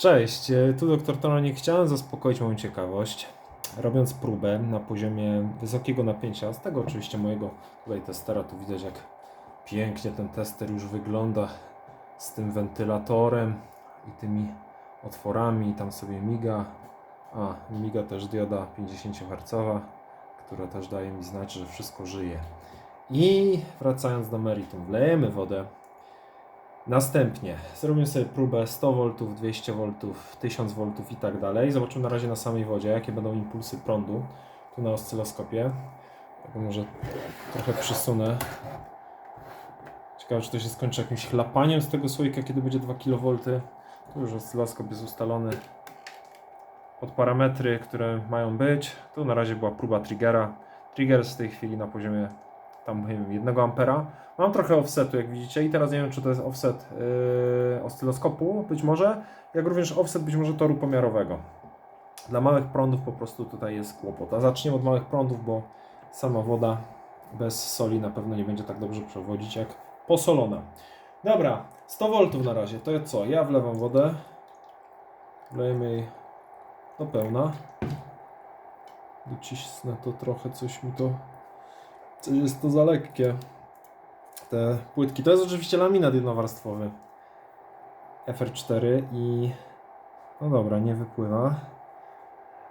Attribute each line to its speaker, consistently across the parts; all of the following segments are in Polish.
Speaker 1: Cześć, e, tu doktor Toronik. Chciałem zaspokoić moją ciekawość, robiąc próbę na poziomie wysokiego napięcia. Z tego oczywiście mojego tutaj testera, tu widać jak pięknie ten tester już wygląda z tym wentylatorem i tymi otworami. Tam sobie miga. A, miga też dioda 50 Hz, która też daje mi znać, że wszystko żyje. I wracając do meritum, wlejemy wodę. Następnie zrobimy sobie próbę 100 V, 200 V, 1000 V i tak dalej. Zobaczymy na razie na samej wodzie, jakie będą impulsy prądu tu na oscyloskopie. Tak może trochę przysunę. Ciekawe, czy to się skończy jakimś chlapaniem z tego słoika, kiedy będzie 2 kV. Tu już oscyloskop jest ustalony pod parametry, które mają być. Tu na razie była próba triggera. Trigger jest w tej chwili na poziomie tam nie wiem, 1 ampera. Mam trochę offsetu, jak widzicie, i teraz nie wiem, czy to jest offset yy, oscyloskopu, być może, jak również offset być może toru pomiarowego. Dla małych prądów po prostu tutaj jest kłopot. A zaczniemy od małych prądów, bo sama woda bez soli na pewno nie będzie tak dobrze przewodzić jak posolona. Dobra, 100 V na razie. To co? Ja wlewam wodę. Wlejemy jej do pełna. Docisnę to trochę, coś mi to Coś jest to za lekkie. Te płytki. To jest oczywiście laminat jednowarstwowy. FR4 i... No dobra, nie wypływa.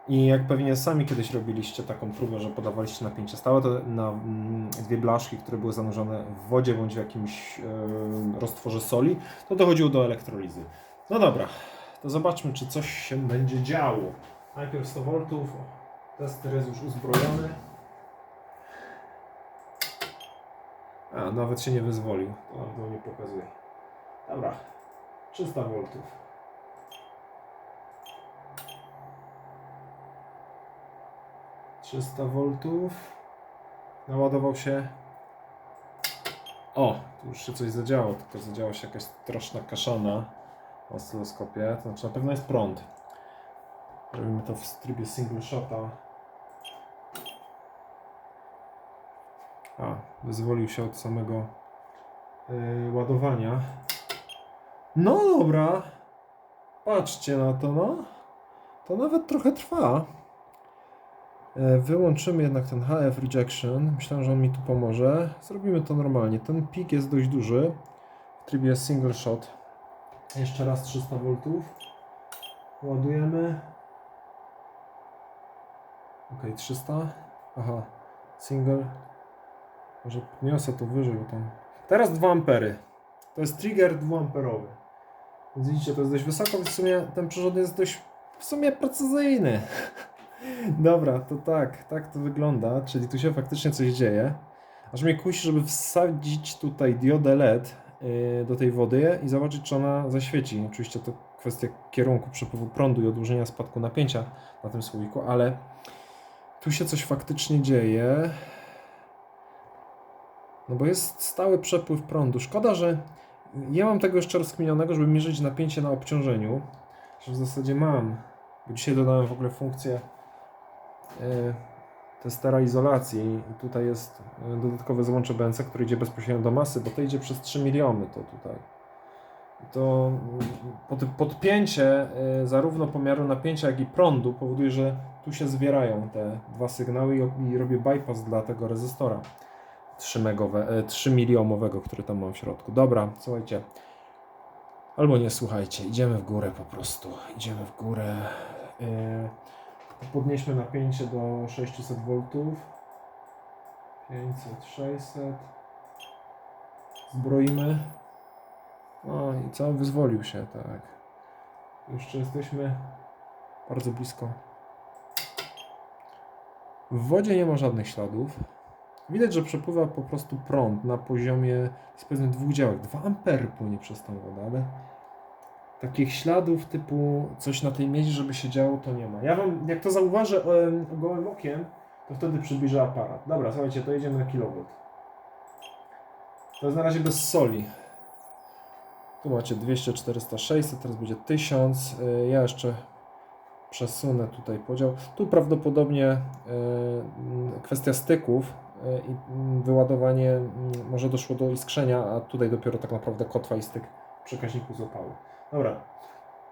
Speaker 1: I jak pewnie sami kiedyś robiliście taką próbę, że podawaliście napięcie stałe, to na mm, dwie blaszki, które były zanurzone w wodzie bądź w jakimś e, roztworze soli, to dochodziło do elektrolizy. No dobra, to zobaczmy, czy coś się będzie działo. Najpierw 100 V. Tester jest już uzbrojony. A, nawet się nie wyzwolił. To nie pokazuje. Dobra. 300 V. Trzysta voltów. Naładował się. O, tu już się coś zadziało, tylko zadziała się jakaś straszna kaszana w oscyloskopie. To znaczy na pewno jest prąd. Robimy to w trybie single shota. A, wyzwolił się od samego yy, ładowania. No dobra. Patrzcie na to, no. To nawet trochę trwa. E, Wyłączymy jednak ten HF rejection. Myślałem, że on mi tu pomoże. Zrobimy to normalnie. Ten pik jest dość duży. W trybie single shot. Jeszcze raz 300 V. Ładujemy. Ok, 300. Aha, single. Może podniosę to wyżej, bo tam... Teraz 2 ampery. To jest trigger 2 amperowy. Więc widzicie, to jest dość wysoko, więc w sumie ten przyrząd jest dość w sumie precyzyjny. Dobra, to tak, tak to wygląda, czyli tu się faktycznie coś dzieje. Aż mnie kusi, żeby wsadzić tutaj diodę LED yy, do tej wody i zobaczyć, czy ona zaświeci. Oczywiście to kwestia kierunku przepływu prądu i odłożenia spadku napięcia na tym słoiku, ale tu się coś faktycznie dzieje. No bo jest stały przepływ prądu. Szkoda, że nie mam tego jeszcze rozkminionego, żeby mierzyć napięcie na obciążeniu. Że w zasadzie mam. Bo dzisiaj dodałem w ogóle funkcję yy, testera izolacji i tutaj jest e, dodatkowe złącze BNC, które idzie bezpośrednio do masy, bo to idzie przez 3 miliomy to tutaj. To mm, pod, podpięcie yy, zarówno pomiaru napięcia, jak i prądu powoduje, że tu się zwierają te dwa sygnały i, i robię bypass dla tego rezystora. 3, megowe, 3 miliomowego, który tam mam w środku. Dobra, słuchajcie. Albo nie słuchajcie, idziemy w górę po prostu. Idziemy w górę. Yy, podnieśmy napięcie do 600 V. 500, 600. Zbroimy. No i co? Wyzwolił się, tak. Jeszcze jesteśmy bardzo blisko. W wodzie nie ma żadnych śladów. Widać, że przepływa po prostu prąd na poziomie z pewnych dwóch działek. 2 ampery płynie przez tą wodę, ale takich śladów typu coś na tej miedzi, żeby się działo, to nie ma. Ja wam, jak to zauważę gołym okiem, to wtedy przybliżę aparat. Dobra, słuchajcie, to jedziemy na kilowat. To jest na razie bez soli. Tu macie 200, 400, 600, teraz będzie 1000. Y, Ja jeszcze przesunę tutaj podział. Tu prawdopodobnie y, kwestia styków i mm, wyładowanie mm, może doszło do iskrzenia, a tutaj dopiero tak naprawdę kotwa i styk przekaźniku złapały. Dobra.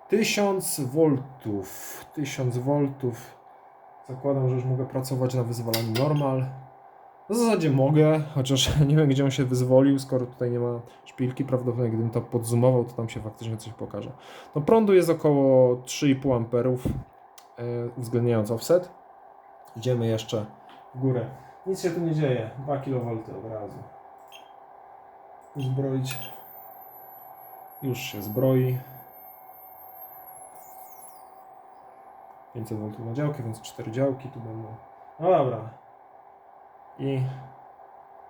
Speaker 1: 1000 voltów. 1000 voltów. Zakładam, że już mogę pracować na wyzwalaniu normal. W zasadzie mogę, chociaż nie wiem gdzie on się wyzwolił, skoro tutaj nie ma szpilki. Prawdopodobnie gdybym to podzumował, to tam się faktycznie coś pokaże. No prądu jest około 3,5 amperów, yy, uwzględniając offset. Idziemy jeszcze w górę. Nic się tu nie dzieje. 2 kV od razu. Uzbroić. Już się zbroi. 500 V na działkę, więc 4 działki tu będą. No dobra. I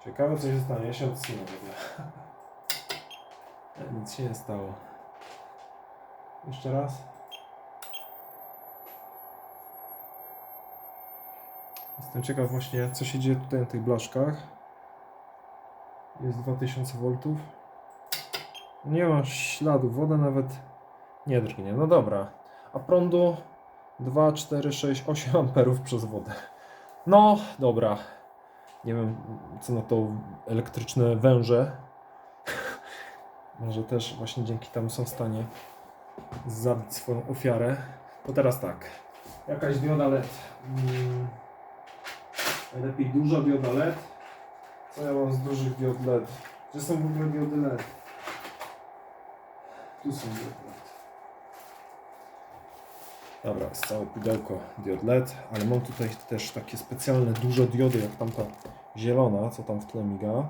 Speaker 1: ciekawe co się stanie. Ja się odsunę w ogóle. Nic się nie stało. Jeszcze raz. Jestem ciekaw właśnie co się dzieje tutaj na tych blaszkach. Jest 2000 V. Nie ma śladu, woda nawet nie drgnie. No dobra. A prądu 2, 4, 6, 8 amperów przez wodę. No dobra. Nie wiem co na to elektryczne węże. Może też właśnie dzięki temu są w stanie zabić swoją ofiarę. To teraz tak. Jakaś dioda LED. Najlepiej duża dioda LED. Co ja mam z dużych diod LED? Gdzie są w ogóle diody LED? Tu są diody LED. Dobra, jest całe pudełko diod LED, ale mam tutaj też takie specjalne duże diody, jak tamta zielona, co tam w tle miga.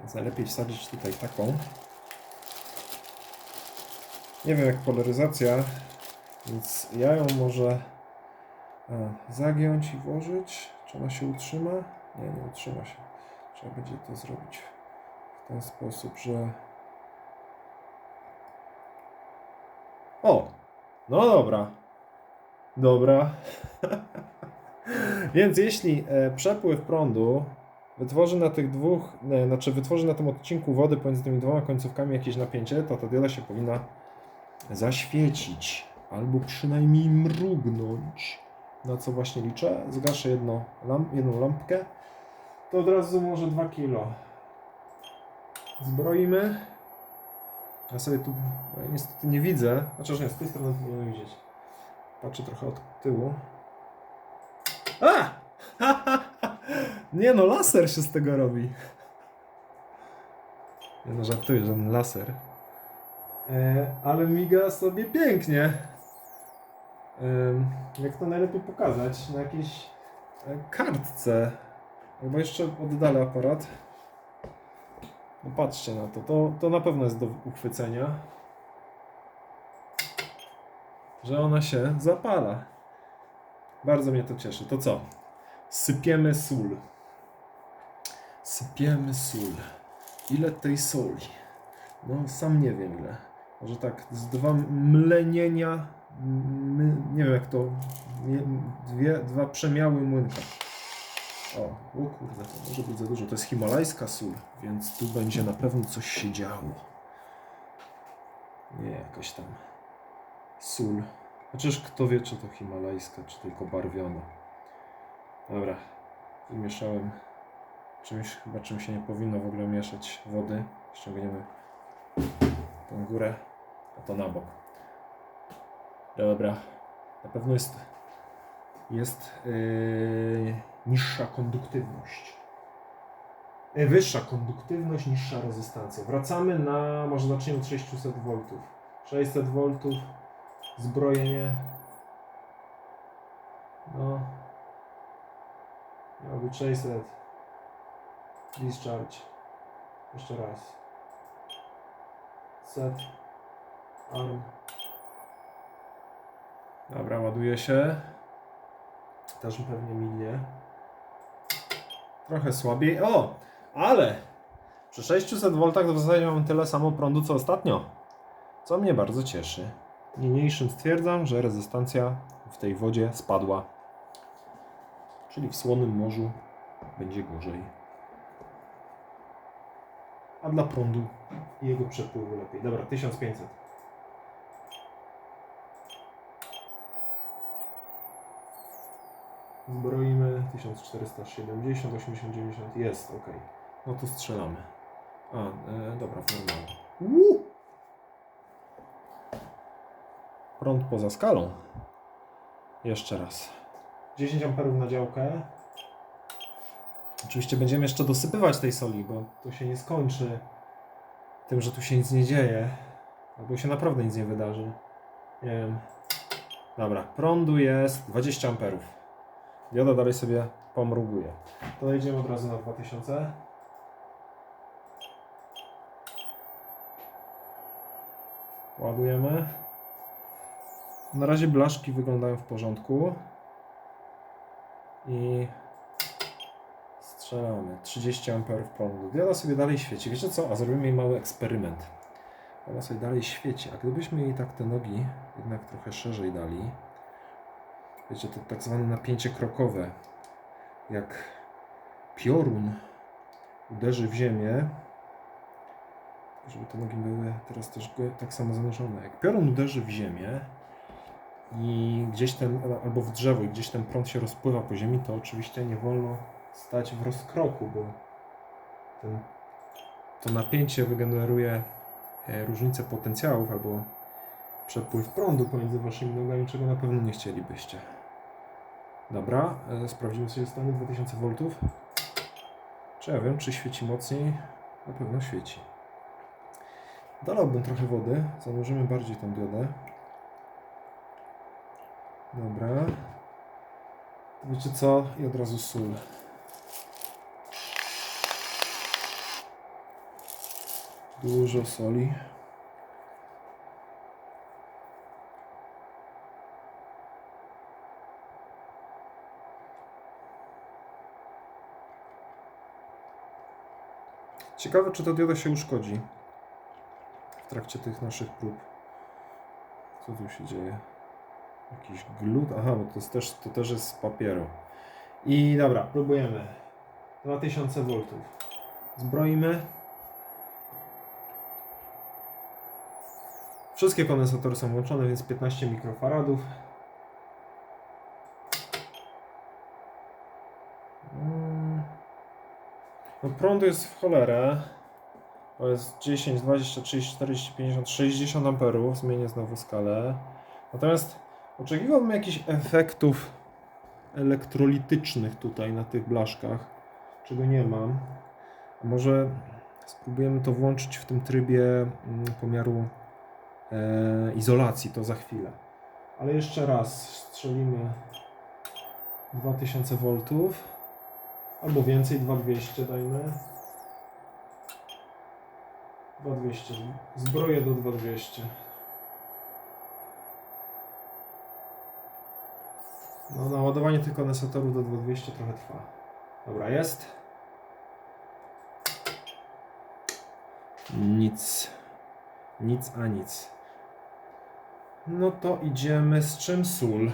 Speaker 1: Więc najlepiej wsadzić tutaj taką. Nie wiem jak polaryzacja, więc ja ją może zagiąć i włożyć. Czy ona się utrzyma? Nie, nie utrzyma się. Trzeba będzie to zrobić w ten sposób, że... O! No dobra. Dobra. Więc jeśli e, przepływ prądu wytworzy na tych dwóch, e, znaczy wytworzy na tym odcinku wody pomiędzy tymi dwoma końcówkami jakieś napięcie, to ta dioda się powinna zaświecić albo przynajmniej mrugnąć. Na co właśnie liczę? Zgaszę jedno lamp, jedną lampkę. To od razu może 2 kilo. Zbroimy. Ja sobie tu ja niestety nie widzę. Że nie, z tej strony powinienem widzieć. Patrzę trochę od tyłu. A! nie no, laser się z tego robi. Nie no, żartuję, żaden laser. E, ale miga sobie pięknie. Jak to najlepiej pokazać? Na jakiejś e, kartce. Albo jeszcze oddalę aparat. No patrzcie na to. to. To na pewno jest do uchwycenia. Że ona się zapala. Bardzo mnie to cieszy. To co? Sypiemy sól. Sypiemy sól. Ile tej soli? No sam nie wiem ile. Może tak z dwa mlenienia. My, nie wiem jak to. Dwie, dwa przemiały młynka. O, o kurde, to może być za dużo. To jest himalajska sól, więc tu będzie na pewno coś się działo. Nie jakaś tam sól. Chociaż kto wie, czy to himalajska, czy tylko barwiona. Dobra, wymieszałem czymś, chyba czym się nie powinno w ogóle mieszać wody. Ściągniemy tą górę, a to na bok. Dobra, na pewno jest, jest yy, niższa konduktywność. Yy, wyższa konduktywność, niższa rezystancja. Wracamy na, może zacznijmy od 600 V. 600 V, zbrojenie. No. Miało być 600. Discharge. Jeszcze raz. Set. Arm. Dobra, ładuje się. Też pewnie minie. Trochę słabiej. O! Ale! Przy 600 V w zasadzie mam tyle samo prądu co ostatnio. Co mnie bardzo cieszy. Niniejszym stwierdzam, że rezystancja w tej wodzie spadła. Czyli w słonym morzu będzie gorzej. A dla prądu i jego przepływu lepiej. Dobra, 1500. Zbroimy 1470, 80, 90. Jest, ok. No to strzelamy. A, e, dobra, w normalu. Uuu! prąd poza skalą. Jeszcze raz. 10 amperów na działkę. Oczywiście będziemy jeszcze dosypywać tej soli, bo to się nie skończy tym, że tu się nic nie dzieje. Albo się naprawdę nic nie wydarzy. Nie wiem. Dobra, prądu jest 20 amperów. Dioda dalej sobie pomruguje. To idziemy od razu na 2000. Ładujemy. Na razie blaszki wyglądają w porządku. I strzelamy. 30 amperów prądu. Dioda sobie dalej świeci. Wiecie co? A zrobimy jej mały eksperyment. Ona sobie dalej świeci. A gdybyśmy jej tak te nogi jednak trochę szerzej dali. Wiecie, to tak zwane napięcie krokowe. Jak piorun uderzy w ziemię, żeby te nogi były teraz też tak samo zanurzone. Jak piorun uderzy w ziemię i gdzieś ten, albo w drzewo i gdzieś ten prąd się rozpływa po ziemi, to oczywiście nie wolno stać w rozkroku, bo ten, to napięcie wygeneruje e, różnicę potencjałów albo przepływ prądu pomiędzy waszymi nogami, czego na pewno nie chcielibyście. Dobra, e, sprawdzimy sobie stany 2000 V. Czy ja wiem, czy świeci mocniej? Na pewno świeci. Dolałbym trochę wody, zanurzymy bardziej tą diodę. Dobra. Wiecie co? I od razu sól. Dużo soli. Ciekawe, czy ta dioda się uszkodzi w trakcie tych naszych prób. Co tu się dzieje? Jakiś glut? Aha, bo to, jest też, to też jest z papieru. I dobra, próbujemy. 2000 V. Zbroimy. Wszystkie kondensatory są włączone, więc 15 mikrofaradów. No prądu jest w cholerę. To jest 10, 20, 30, 40, 50, 60 amperów. Zmienię znowu skalę. Natomiast oczekiwałbym jakichś efektów elektrolitycznych tutaj na tych blaszkach, czego nie mam. Może spróbujemy to włączyć w tym trybie mm, pomiaru e, izolacji, to za chwilę. Ale jeszcze raz strzelimy 2000 V albo więcej, 2200 dajmy. 2200. Zbroję do 2200. No, naładowanie tych kondensatorów do 2200 trochę trwa. Dobra, jest. Nic. Nic a nic. No to idziemy z czym sól.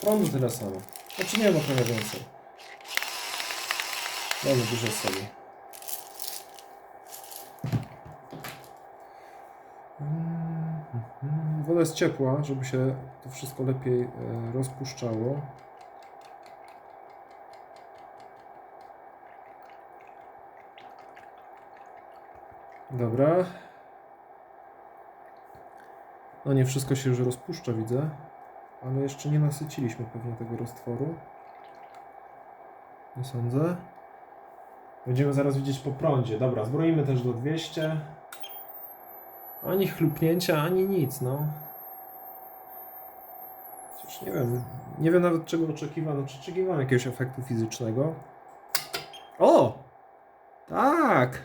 Speaker 1: Prądu tyle samo. Znaczy nie, no trochę więcej. Mamy dużo soli. Mm, Woda jest ciepła, żeby się to wszystko lepiej e, rozpuszczało. Dobra. No nie wszystko się już rozpuszcza, widzę. Ale jeszcze nie nasyciliśmy pewnie tego roztworu. Nie sądzę. Będziemy zaraz widzieć po prądzie. Dobra, zbroimy też do 200. Ani chlupnięcia, ani nic, no. Cóż, nie wiem. Nie wiem nawet czego oczekiwano. Czy oczekiwałem jakiegoś efektu fizycznego? O! Tak!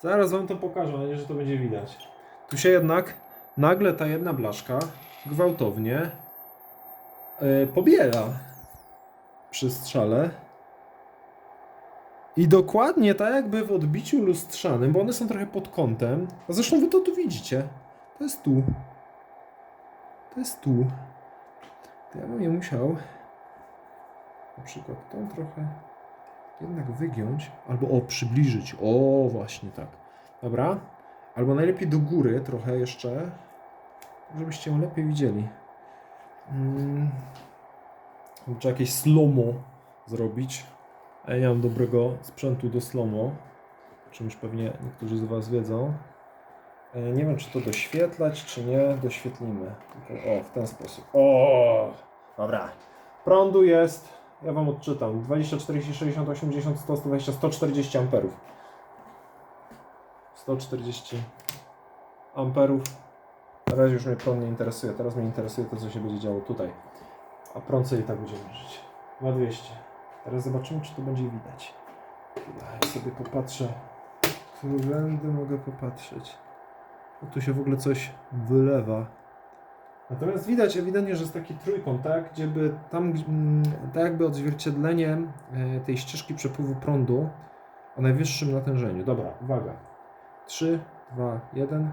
Speaker 1: Zaraz wam to pokażę, mam nadzieję, że to będzie widać. Tu się jednak nagle ta jedna blaszka gwałtownie yy, pobiera przy strzale. I dokładnie tak jakby w odbiciu lustrzanym, bo one są trochę pod kątem. A zresztą wy to tu widzicie. To jest tu. To jest tu. To ja bym je musiał na przykład tą trochę jednak wygiąć, albo o, przybliżyć. O, właśnie tak. Dobra. Albo najlepiej do góry trochę jeszcze, żebyście ją lepiej widzieli. Mm. Trzeba jakieś slomo zrobić. Ja nie mam dobrego sprzętu do slomo, o czym już pewnie niektórzy z Was wiedzą. E, Nie wiem, czy to doświetlać, czy nie. Doświetlimy. Tylko, o, w ten sposób. O, dobra. Prądu jest, ja Wam odczytam, 20, 40, 60, 80, 100, 120, 140 amperów. 140 amperów. Na razie już mnie prąd nie interesuje. Teraz mnie interesuje to, co się będzie działo tutaj. A prąd sobie i tak będzie mierzyć. 2200. Teraz zobaczymy, czy to będzie widać. Ja sobie popatrzę. Którędy mogę popatrzeć? Tu się w ogóle coś wylewa. Natomiast widać ewidentnie, że jest taki trójkąt, tak? Gdzie by tam, mm, tak jakby odzwierciedlenie e, tej ścieżki przepływu prądu o najwyższym natężeniu. Dobra, uwaga. 3, 2, 1.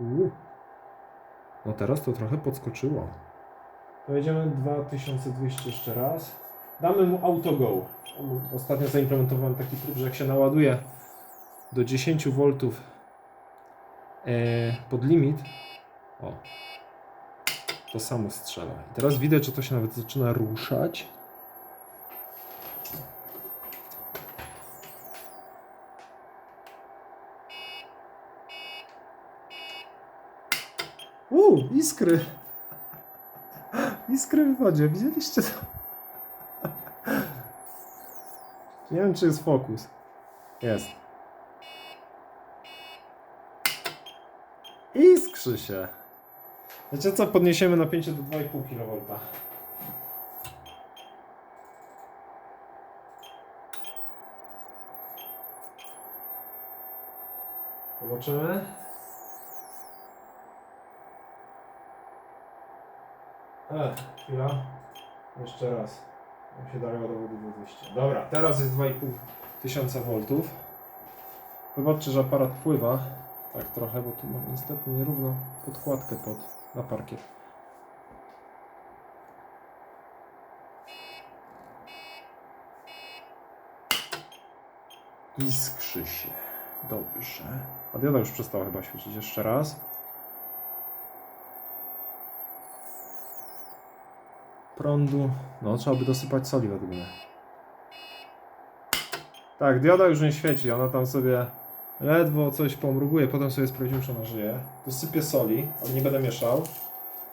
Speaker 1: Uuu. No teraz to trochę podskoczyło. Pojedziemy 2200 jeszcze raz. Damy mu auto go. Ostatnio zaimplementowałem taki tryb, że jak się naładuje do 10 V e, pod limit, o, to samo strzela. I teraz widać, że to się nawet zaczyna ruszać. Uuu, iskry. Iskry w wodzie, widzieliście to? Nie wiem, czy jest fokus. Jest. Iskrzy się. Wiecie co? Podniesiemy napięcie do 2,5 kV. Zobaczymy. E, chwila. Jeszcze raz. Jak się dało dowodu do 200. Dobra, teraz jest 2,5 tysiąca voltów. Wybaczcie, że aparat pływa. Tak trochę, bo tu mam niestety nierówno podkładkę pod na parkiet. Iskrzy się. Dobrze. A dioda już przestała chyba świecić. Jeszcze raz. Prądu. No, trzeba by dosypać soli według mnie. Tak, dioda już nie świeci. Ona tam sobie ledwo coś pomruguje. Potem sobie sprawdzimy, czy ona żyje. Dosypię soli, ale nie będę mieszał.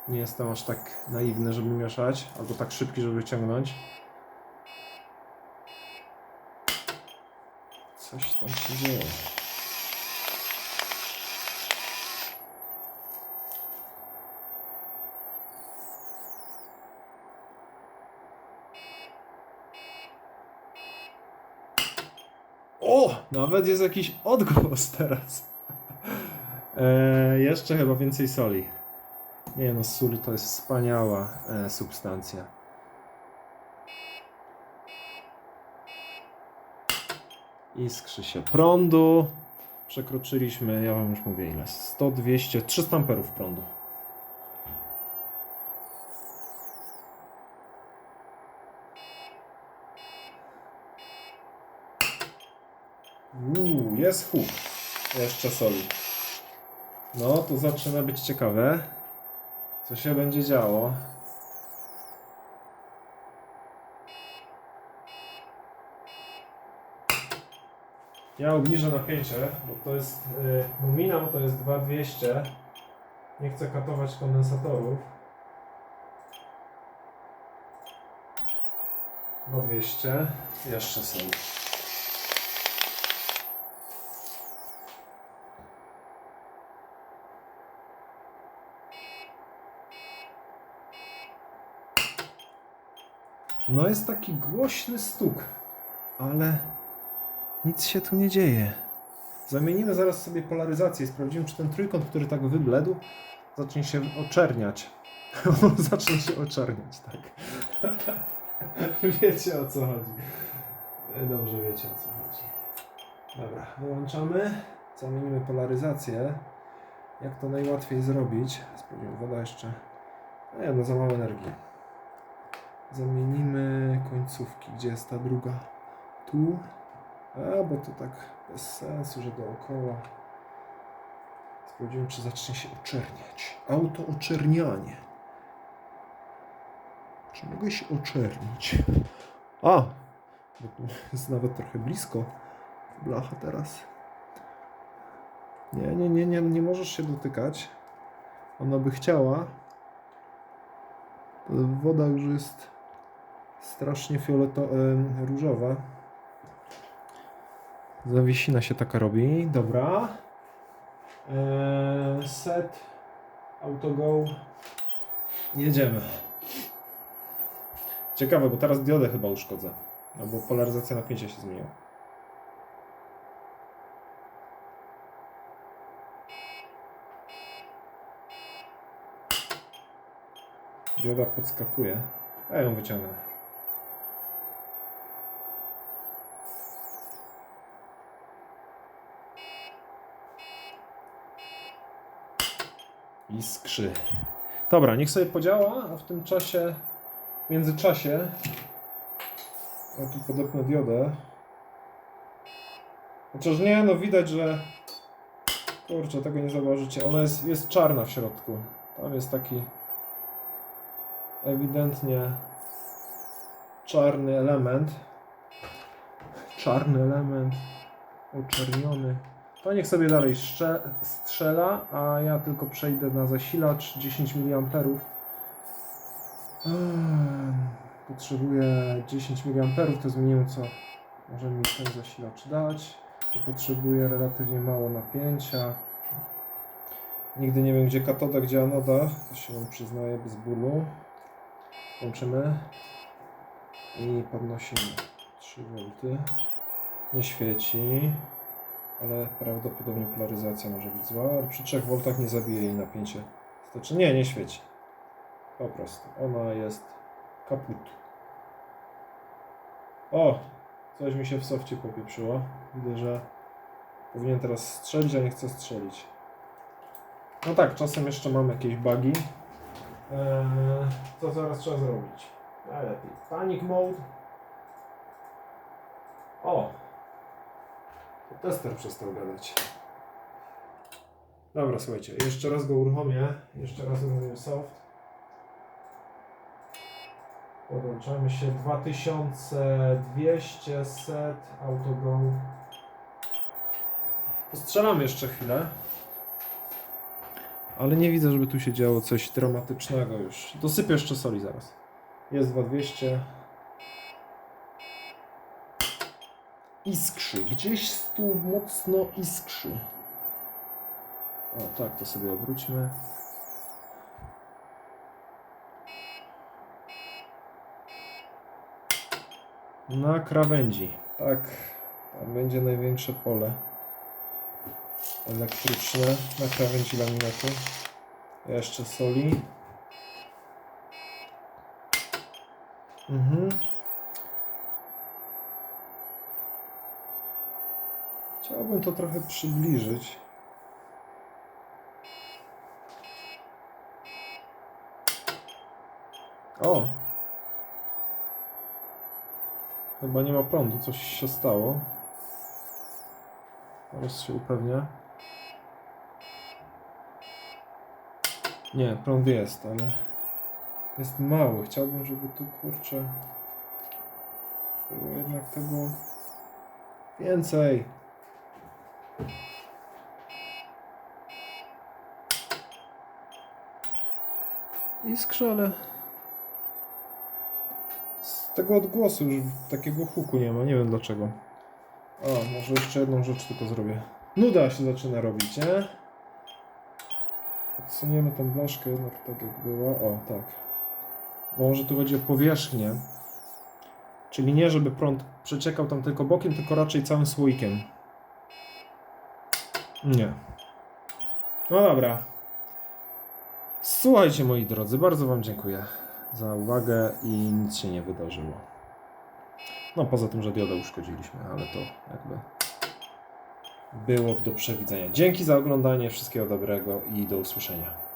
Speaker 1: Nie jestem aż tak naiwny, żeby mieszać. Albo tak szybki, żeby wyciągnąć. Coś tam się dzieje. O! Nawet jest jakiś odgłos teraz. E, jeszcze chyba więcej soli. Nie no, sól to jest wspaniała e, substancja. Iskrzy się prądu. Przekroczyliśmy, ja wam już mówię ile, 100, 200, 300 amperów prądu. Uuu, jest huk. Jeszcze soli. No, tu zaczyna być ciekawe. Co się będzie działo? Ja obniżę napięcie, bo to jest yy, nominał to jest 2200. Nie chcę katować kondensatorów. 2200. Jeszcze soli. No jest taki głośny stuk, ale nic się tu nie dzieje. Zamienimy zaraz sobie polaryzację i sprawdzimy, czy ten trójkąt, który tak wybledł, zacznie się oczerniać. On zacznie się oczerniać, tak. wiecie o co chodzi. Dobrze wiecie o co chodzi. Dobra, wyłączamy. Zamienimy polaryzację. Jak to najłatwiej zrobić? Sprawdzimy, woda jeszcze. Nie, no za mało energii. Zamienimy końcówki. Gdzie jest ta druga? Tu. A, bo to tak bez sensu, że dookoła. Sprawdzimy, czy zacznie się oczerniać. Autooczernianie. Czy mogę się oczernić? A! Bo tu jest nawet trochę blisko blacha teraz. Nie, nie, nie, nie, nie możesz się dotykać. Ona by chciała. Woda już jest strasznie fioleto em, różowa. Zawiesina się taka robi. Dobra. Eee, set. Autogo. Jedziemy. Ciekawe, bo teraz diodę chyba uszkodzę. Albo polaryzacja napięcia się zmieniła. Dioda podskakuje. Ja ją wyciągnę. Iskrzy. Dobra, niech sobie podziała, a w tym czasie, w międzyczasie, ja tu podepnę diodę. Chociaż nie, no widać, że kurczę, tego nie zauważycie. Ona jest, jest czarna w środku. Tam jest taki ewidentnie czarny element. Czarny element, uczerniony. To niech sobie dalej strzela, a ja tylko przejdę na zasilacz 10 mA. Ehm, Potrzebuję 10 mA, to zmienię co może mi ten zasilacz dać. Potrzebuję relatywnie mało napięcia. Nigdy nie wiem gdzie katoda, gdzie anoda. To się wam przyznaję bez bólu. Łączymy i podnosimy 3 V. Nie świeci, ale prawdopodobnie polaryzacja może być zła. Ale przy 3 V nie zabije jej napięcie. Znaczy nie, nie świeci. Po prostu. Ona jest kaput. O! Coś mi się w sofcie popieprzyło. Widzę, że powinien teraz strzelić, a nie chce strzelić. No tak, czasem jeszcze mam jakieś bugi. Eee, co teraz trzeba zrobić? Najlepiej. Panic mode. O! Tester przestał gadać. Dobra, słuchajcie, jeszcze raz go uruchomię. Jeszcze raz uruchomię soft. Podłączamy się 2200 set autogo. Postrzelamy jeszcze chwilę. Ale nie widzę, żeby tu się działo coś dramatycznego już. Dosypię jeszcze soli zaraz. Jest 2200. Iskrzy. Gdzieś tu mocno iskrzy. O, tak, to sobie obróćmy. Na krawędzi. Tak, tam będzie największe pole elektryczne na krawędzi laminatu. Jeszcze soli. Mhm. Chciałbym to trochę przybliżyć. O! Chyba nie ma prądu, coś się stało. Teraz się upewnia. Nie, prąd jest, ale jest mały. Chciałbym, żeby tu kurczę było jednak tego więcej. Iskrze, ale z tego odgłosu już takiego huku nie ma, nie wiem dlaczego. O, może jeszcze jedną rzecz tylko zrobię. Nuda się zaczyna robić, nie? Odsuniemy tą blaszkę jednak tak jak była. O, tak. Bo może tu chodzi o powierzchnię. Czyli nie, żeby prąd przeciekał tam tylko bokiem, tylko raczej całym słoikiem. Nie. No dobra. Słuchajcie moi drodzy, bardzo Wam dziękuję za uwagę i nic się nie wydarzyło. No poza tym, że diodę uszkodziliśmy, ale to jakby było do przewidzenia. Dzięki za oglądanie, wszystkiego dobrego i do usłyszenia.